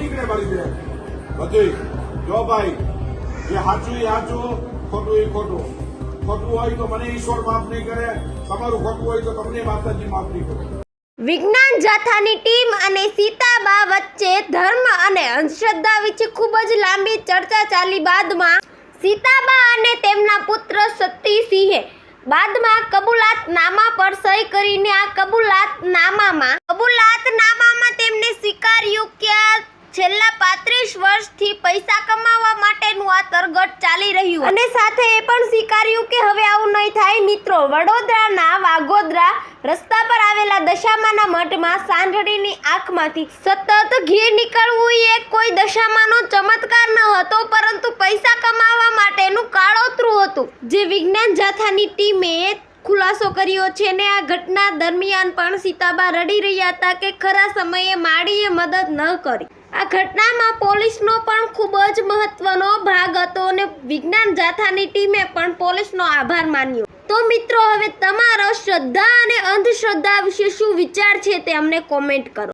નીકળે મારી બેન. બધું. જો ભાઈ જે સાચું, એ સાચું. ખોટું, એ ખોટું. ખોટું હોય તો મને ઈશ્વર માફ નહીં કરે. તમારું ખોટું હોય તો તમને માતાજી માફ નહીં કરે. વિજ્ઞાન જાથાની ટીમ અને સીતાબા વચ્ચે ધર્મ અને અંધશ્રદ્ધા વિશે ખૂબ જ લાંબી ચર્ચા ચાલી. બાદમાં સીતાબા અને તેમના પુત્ર સતીસિંહે બાદમાં કબૂલાતનામા પર સહી કરીને આ કબૂલાતનામામાં કબૂલાતનામામાં પાંત્રીસ વર્ષથી પૈસા કમાવા માટેનું આ તરગટ ચાલી રહ્યું અને સાથે એ પણ સ્વીકાર્યું કે હવે આવું નહીં થાય. મિત્રો, વડોદરાના વાગોદરા રસ્તા પર આવેલા દશામાના મઠમાં સાંઢળીની આંખમાંથી સતત ઘી નીકળવું એ કોઈ દશામાનો ચમત્કાર ન હતો, પરંતુ પૈસા કમાવા માટેનું કાળોતરું હતું. જે વિજ્ઞાન જાથાની ટીમે ખુલાસો કર્યો છે ને આ ઘટના દરમિયાન પણ સીતાબા રડી રહ્યા હતા કે ખરા સમયે માળીએ મદદ ન કરી. આ ઘટનામાં પોલીસનો પણ ખૂબ જ મહત્વનો ભાગ હતો અને વિજ્ઞાન જાથાની ટીમે પણ પોલીસનો આભાર માન્યો. તો મિત્રો, હવે તમારો શ્રદ્ધા અને અંધશ્રદ્ધા વિશે શું વિચાર છે તે અમને કોમેન્ટ કરો.